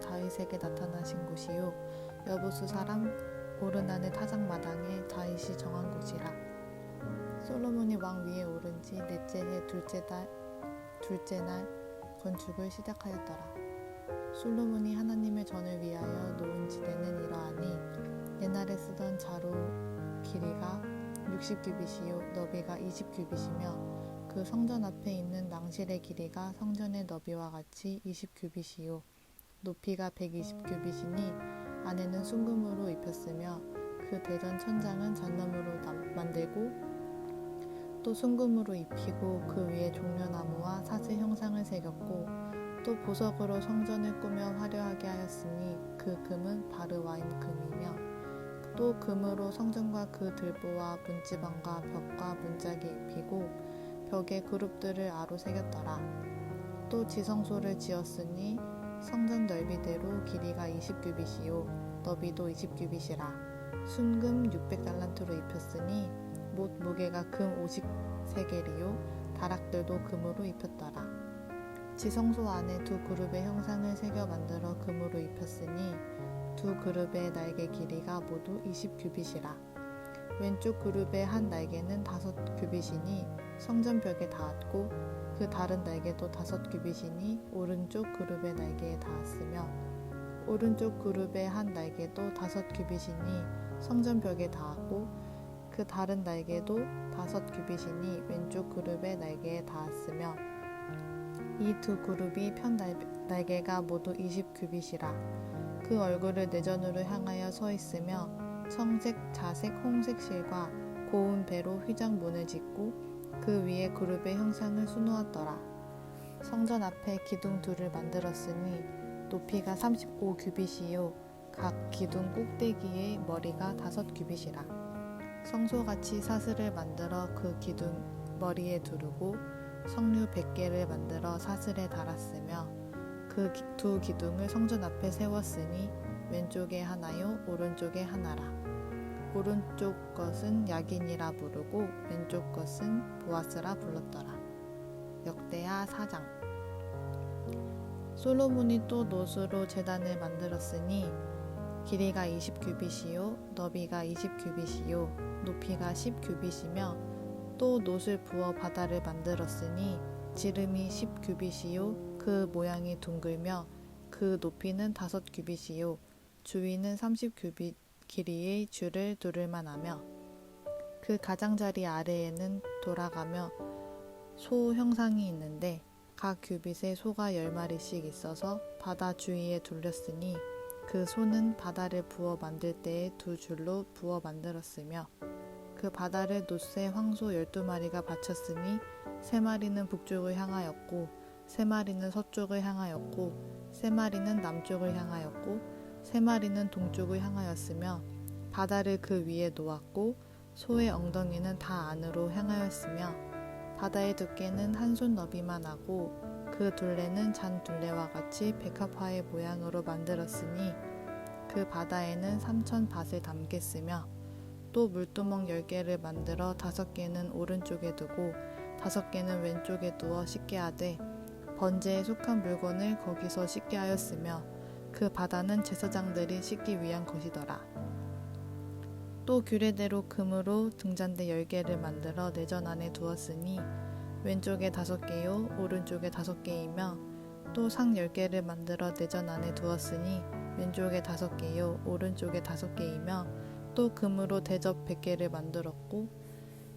다윗에게 나타나신 곳이요. 여보수 사람 오르난의 타작 마당에 다윗이 정한 곳이라. 솔로몬이 왕 위에 오른 지 넷째 해 둘째 달 둘째 날 건축을 시작하였더라. 솔로몬이 하나님의 전을 위하여 놓은 지대는 이러하니 옛날에 쓰던 자루 길이가 60규빗이요 너비가 20규빗이며 그 성전 앞에 있는 낭실의 길이가 성전의 너비와 같이 20규빗이요 높이가 120규빗이니 안에는 순금으로 입혔으며 그 대전 천장은 잣나무로 만들고 또 순금으로 입히고 그 위에 종려나무와 사슬 형상을 새겼고 또 보석으로 성전을 꾸며 화려하게 하였으니 그 금은 바르와인 금이며 또 금으로 성전과 그 들보와 문지방과 벽과 문짝에 입히고 벽에 그룹들을 아로 새겼더라. 또 지성소를 지었으니 성전 넓이대로 길이가 20규빗이요 너비도 20규빗이라 순금 600달란트로 입혔으니 못 무게가 금 50세겔이요 다락들도 금으로 입혔더라. 지성소 안에 두 그룹의 형상을 새겨 만들어 금으로 입혔으니 두 그룹의 날개 길이가 모두 20규빗이라. 왼쪽 그룹의 한 날개는 다섯 규빗이니 성전벽에 닿았고 그 다른 날개도 다섯 규빗이니 오른쪽 그룹의 날개에 닿았으며 오른쪽 그룹의 한 날개도 다섯 규빗이니 성전벽에 닿았고 그 다른 날개도 다섯 규빗이니 왼쪽 그룹의 날개에 닿았으며 이 두 그룹이 편 날개가 모두 20규빗이라 그 얼굴을 내전으로 향하여 서 있으며 청색, 자색, 홍색 실과 고운 배로 휘장 문을 짓고 그 위에 그룹의 형상을 수놓았더라. 성전 앞에 기둥 둘을 만들었으니 높이가 35 규빗이요 각 기둥 꼭대기의 머리가 다섯 규빗이라. 성소같이 사슬을 만들어 그 기둥 머리에 두르고 석류 100개를 만들어 사슬에 달았으며 그 두 기둥을 성전 앞에 세웠으니 왼쪽에 하나요 오른쪽에 하나라 오른쪽 것은 야긴이라 부르고 왼쪽 것은 보아스라 불렀더라. 역대하 4장. 솔로몬이 또 노수로 재단을 만들었으니 길이가 20규빗이요 너비가 20규빗이요 높이가 10규빗이며 또 놋을 부어 바다를 만들었으니 지름이 10규빗이요 그 모양이 둥글며 그 높이는 다섯 규빗이요 주위는 30규빗 길이의 줄을 두를만 하며 그 가장자리 아래에는 돌아가며 소 형상이 있는데 각 규빗에 소가 열 마리씩 있어서 바다 주위에 둘렸으니 그 소는 바다를 부어 만들 때에 두 줄로 부어 만들었으며 그 바다를 노새 황소 열두 마리가 바쳤으니 세 마리는 북쪽을 향하였고 세 마리는 서쪽을 향하였고 세 마리는 남쪽을 향하였고 세 마리는 동쪽을 향하였으며 바다를 그 위에 놓았고 소의 엉덩이는 다 안으로 향하였으며 바다의 두께는 한 손 너비만 하고 그 둘레는 잔 둘레와 같이 백합화의 모양으로 만들었으니 그 바다에는 삼천 밭을 담겠으며 또 물두멍 10개를 만들어 다섯 개는 오른쪽에 두고 다섯 개는 왼쪽에 두어 씻게 하되 번제에 속한 물건을 거기서 씻게 하였으며 그 바다는 제사장들이 씻기 위한 것이더라. 또 규례대로 금으로 등잔대 10개를 만들어 내전 안에 두었으니 왼쪽에 다섯 개요 오른쪽에 다섯 개이며 또상 10개를 만들어 내전 안에 두었으니 왼쪽에 다섯 개요 오른쪽에 다섯 개이며 또 금으로 대접 100개를 만들었고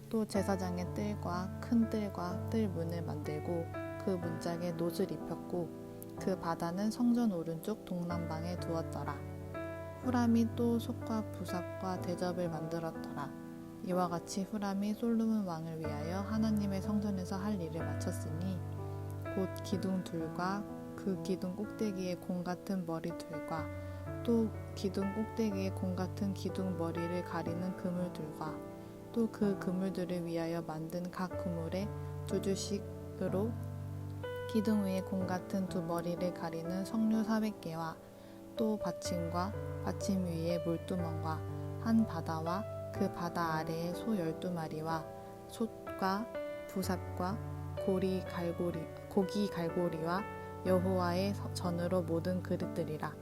또 제사장의 뜰과 큰 뜰과 뜰 문을 만들고 그 문짝에 놋을 입혔고 그 바다는 성전 오른쪽 동남방에 두었더라. 후람이 또 속과 부삭과 대접을 만들었더라. 이와 같이 후람이 솔로몬 왕을 위하여 하나님의 성전에서 할 일을 마쳤으니 곧 기둥 둘과 그 기둥 꼭대기에 공 같은 머리 둘과 또 기둥 꼭대기에 공 같은 기둥 머리를 가리는 그물들과 또 그 그물들을 위하여 만든 각 그물에 두 줄씩으로 기둥 위에 공 같은 두 머리를 가리는 석류 400개와 또 받침과 받침 위에 물두멍과 한 바다와 그 바다 아래에 소 12마리와 솥과 부삽과 고리 갈고리 고기 갈고리와 여호와의 서- 전으로 모든 그릇들이라.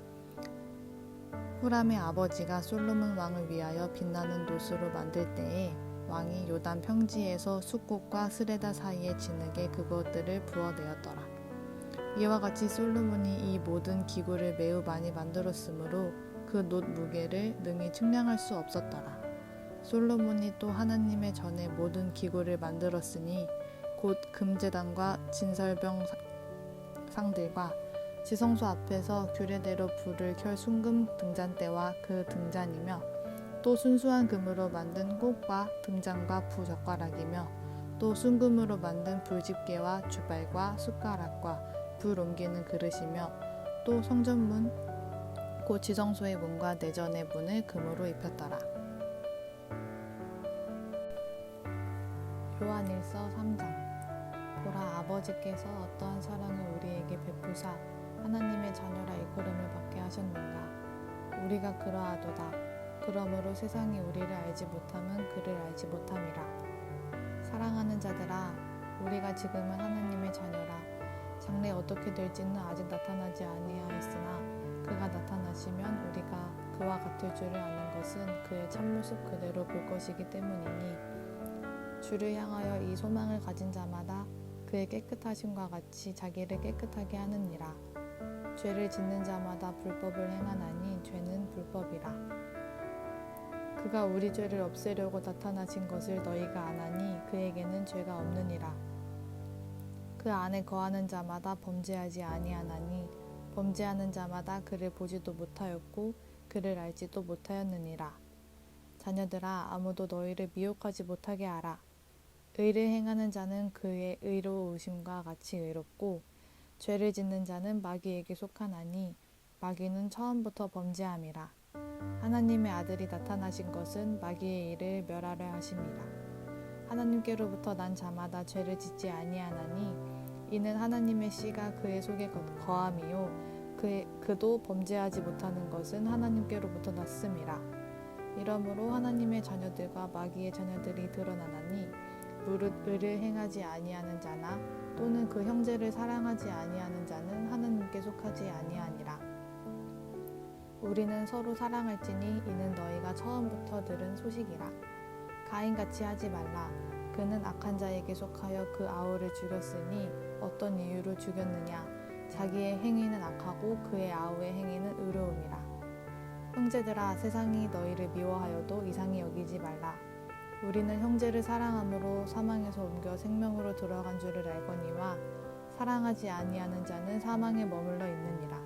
후람의 아버지가 솔로몬 왕을 위하여 빛나는 노수로 만들 때에 왕이 요단 평지에서 숫꽃과 스레다 사이에 진흙에 그것들을 부어내었더라. 이와 같이 솔로몬이 이 모든 기구를 매우 많이 만들었으므로 그 놋 무게를 능히 측량할 수 없었더라. 솔로몬이 또 하나님의 전에 모든 기구를 만들었으니 곧 금제단과 진설병 사- 상들과 지성소 앞에서 규례대로 불을 켤 순금 등잔대와 그 등잔이며 또 순수한 금으로 만든 꽃과 등잔과 부젓가락이며 또 순금으로 만든 불집게와 주발과 숟가락과 불 옮기는 그릇이며 또 성전문 곧 지성소의 문과 내전의 문을 금으로 입혔더라. 요한일서 3장. 보라 아버지께서 어떠한 사랑을 우리에게 베푸사 하나님의 자녀라 일컬음을 받게 하셨는가? 우리가 그러하도다 그러므로 세상이 우리를 알지 못함은 그를 알지 못함이라 사랑하는 자들아 우리가 지금은 하나님의 자녀라 장래 어떻게 될지는 아직 나타나지 아니하였으나 그가 나타나시면 우리가 그와 같을 줄을 아는 것은 그의 참모습 그대로 볼 것이기 때문이니 주를 향하여 이 소망을 가진 자마다 그의 깨끗하심과 같이 자기를 깨끗하게 하느니라. 죄를 짓는 자마다 불법을 행하나니 죄는 불법이라. 그가 우리 죄를 없애려고 나타나신 것을 너희가 아나니 그에게는 죄가 없느니라. 그 안에 거하는 자마다 범죄하지 아니하나니 범죄하는 자마다 그를 보지도 못하였고 그를 알지도 못하였느니라. 자녀들아 아무도 너희를 미혹하지 못하게 하라. 의를 행하는 자는 그의 의로우심과 같이 의롭고 죄를 짓는 자는 마귀에게 속하나니 마귀는 처음부터 범죄함이라 하나님의 아들이 나타나신 것은 마귀의 일을 멸하려 하심이라 하나님께로부터 난 자마다 죄를 짓지 아니하나니 이는 하나님의 씨가 그의 속에 거- 거함이요 그 그도 범죄하지 못하는 것은 하나님께로부터 났음이라 이러므로 하나님의 자녀들과 마귀의 자녀들이 드러나나니 무릇 의를 행하지 아니하는 자나 또는 그 형제를 사랑하지 아니하는 자는 하나님께 속하지 아니하니라. 우리는 서로 사랑할지니 이는 너희가 처음부터 들은 소식이라. 가인같이 하지 말라. 그는 악한 자에게 속하여 그 아우를 죽였으니 어떤 이유로 죽였느냐? 자기의 행위는 악하고 그의 아우의 행위는 의로움이라. 형제들아 세상이 너희를 미워하여도 이상히 여기지 말라. 우리는 형제를 사랑함으로 사망에서 옮겨 생명으로 들어간 줄을 알거니와 사랑하지 아니하는 자는 사망에 머물러 있느니라.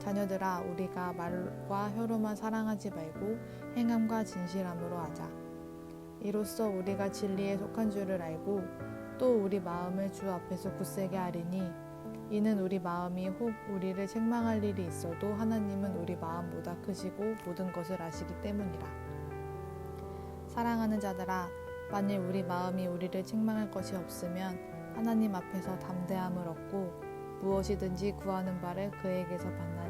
자녀들아 우리가 말과 혀로만 사랑하지 말고 행함과 진실함으로 하자. 이로써 우리가 진리에 속한 줄을 알고 또 우리 마음을 주 앞에서 굳세게 하리니 이는 우리 마음이 혹 우리를 책망할 일이 있어도 하나님은 우리 마음보다 크시고 모든 것을 아시기 때문이라. 사랑하는 자들아 만일 우리 마음이 우리를 책망할 것이 없으면 하나님 앞에서 담대함을 얻고 무엇이든지 구하는 바를 그에게서 받나니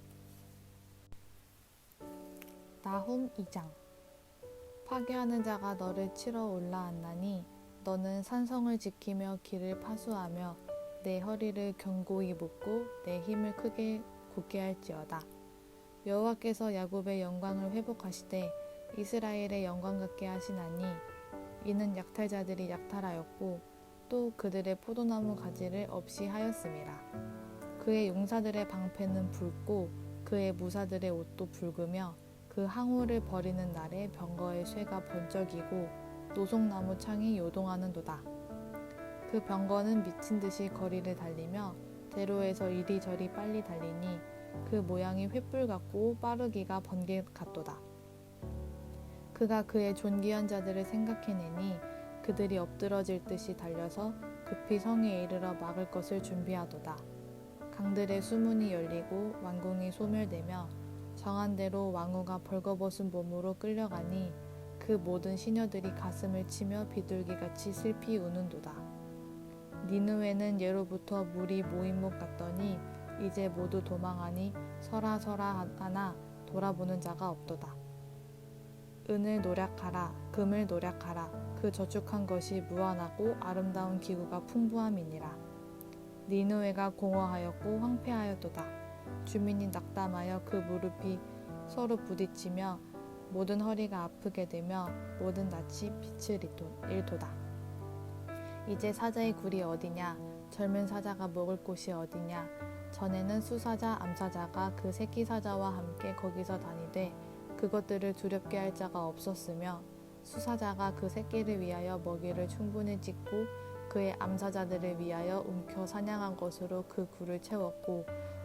나훔 2장 파괴하는 자가 너를 치러 올라왔나니 너는 산성을 지키며 길을 파수하며 내 허리를 견고히 묶고 내 힘을 크게 굳게 할지어다. 여호와께서 야곱의 영광을 회복하시되 이스라엘의 영광 같게 하시나니 이는 약탈자들이 약탈하였고 또 그들의 포도나무 가지를 없이 하였음이라. 그의 용사들의 방패는 붉고 그의 무사들의 옷도 붉으며 그 항우를 버리는 날에 병거의 쇠가 번쩍이고 노송나무 창이 요동하는도다. 그 병거는 미친 듯이 거리를 달리며 대로에서 이리저리 빨리 달리니 그 모양이 횃불 같고 빠르기가 번개 같도다. 그가 그의 존귀한 자들을 생각해내니 그들이 엎드러질 듯이 달려서 급히 성에 이르러 막을 것을 준비하도다. 강들의 수문이 열리고 왕궁이 소멸되며 정한 대로 왕후가 벌거벗은 몸으로 끌려가니 그 모든 시녀들이 가슴을 치며 비둘기같이 슬피 우는도다. 니누에는 예로부터 물이 모인 것 같더니 이제 모두 도망하니 서라 서라 하나 돌아보는 자가 없도다. 은을 노력하라 금을 노력하라 그 저축한 것이 무한하고 아름다운 기구가 풍부함이니라. 니누에가 공허하였고 황폐하였도다. 주민이 낙담하여 그 무릎이 서로 부딪히며 모든 허리가 아프게 되며 모든 낯이 빛을 잃도다. 이제 사자의 굴이 어디냐? 젊은 사자가 먹을 곳이 어디냐? 전에는 수사자, 암사자가 그 새끼 사자와 함께 거기서 다니되 그것들을 두렵게 할 자가 없었으며 수사자가 그 새끼를 위하여 먹이를 충분히 찢고 그의 암사자들을 위하여 움켜 사냥한 것으로 그 굴을 채웠고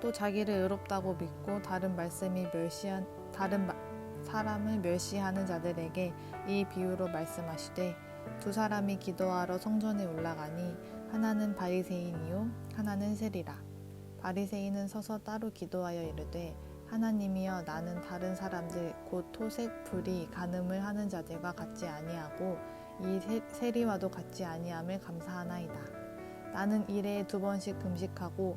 또 자기를 의롭다고 믿고 다른 말씀이 멸시한 다른 마, 사람을 멸시하는 자들에게 이 비유로 말씀하시되 두 사람이 기도하러 성전에 올라가니 하나는 바리새인이요 하나는 세리라. 바리새인은 서서 따로 기도하여 이르되 하나님이여 나는 다른 사람들 곧 토색 불이 간음을 하는 자들과 같지 아니하고 이 세리와도 같지 아니함을 감사하나이다. 나는 일해에 두 번씩 금식하고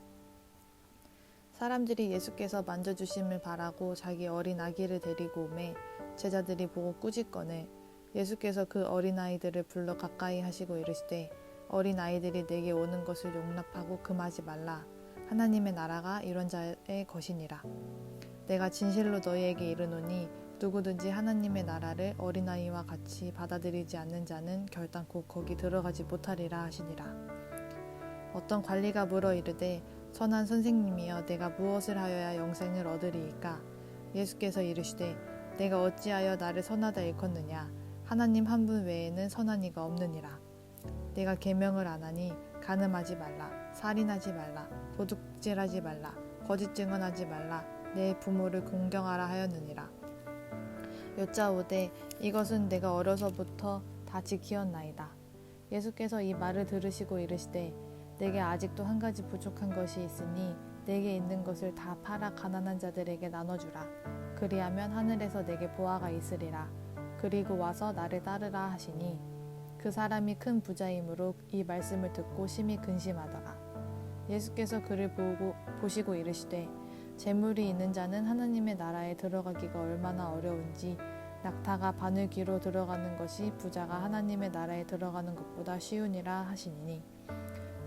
사람들이 예수께서 만져주심을 바라고 자기 어린 아기를 데리고 오매 제자들이 보고 꾸짖거늘 예수께서 그 어린 아이들을 불러 가까이 하시고 이르시되 어린 아이들이 내게 오는 것을 용납하고 금하지 말라. 하나님의 나라가 이런 자의 것이니라. 내가 진실로 너희에게 이르노니 누구든지 하나님의 나라를 어린아이와 같이 받아들이지 않는 자는 결단코 거기 들어가지 못하리라 하시니라. 어떤 관리가 물어 이르되 선한 선생님이여 내가 무엇을 하여야 영생을 얻으리이까? 예수께서 이르시되 내가 어찌하여 나를 선하다 일컫느냐? 하나님 한 분 외에는 선한 이가 없느니라. 내가 계명을 안 하니 간음하지 말라 살인하지 말라 도둑질하지 말라 거짓 증언하지 말라 내 부모를 공경하라 하였느니라. 여짜오되 이것은 내가 어려서부터 다 지키었나이다. 예수께서 이 말을 들으시고 이르시되 내게 아직도 한 가지 부족한 것이 있으니 내게 있는 것을 다 팔아 가난한 자들에게 나눠주라. 그리하면 하늘에서 내게 보아가 있으리라. 그리고 와서 나를 따르라 하시니 그 사람이 큰 부자이므로 이 말씀을 듣고 심히 근심하다가 예수께서 그를 보고 보시고 이르시되 재물이 있는 자는 하나님의 나라에 들어가기가 얼마나 어려운지 낙타가 바늘 귀로 들어가는 것이 부자가 하나님의 나라에 들어가는 것보다 쉬우니라 하시니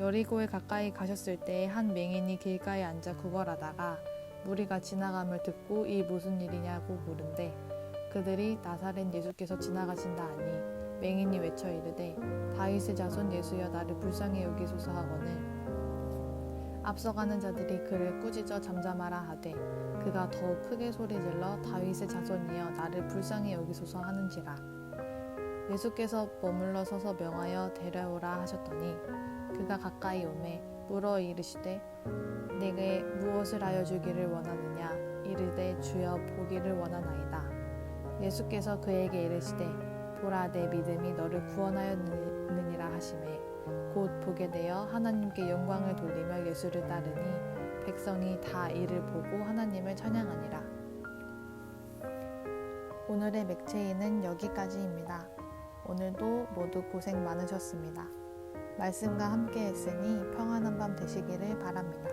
여리고에 가까이 가셨을 때 한 맹인이 길가에 앉아 구걸하다가 무리가 지나감을 듣고 이 무슨 일이냐고 물은데 그들이 나사렛 예수께서 지나가신다 하니 맹인이 외쳐 이르되 다윗의 자손 예수여 나를 불쌍히 여기소서 하거늘. 앞서가는 자들이 그를 꾸짖어 잠잠하라 하되 그가 더욱 크게 소리질러 다윗의 자손이여 나를 불쌍히 여기소서 하는지라. 예수께서 머물러 서서 명하여 데려오라 하셨더니 그가 가까이 오매 물어 이르시되 내게 무엇을 하여 주기를 원하느냐 이르되 주여 보기를 원하나이다 예수께서 그에게 이르시되 보라 내 믿음이 너를 구원하였느니라 하시매 곧 보게 되어 하나님께 영광을 돌리며 예수를 따르니 백성이 다 이를 보고 하나님을 찬양하니라. 오늘의 맥체인은 여기까지입니다. 오늘도 모두 고생 많으셨습니다. 말씀과 함께 했으니 평안한 밤 되시기를 바랍니다.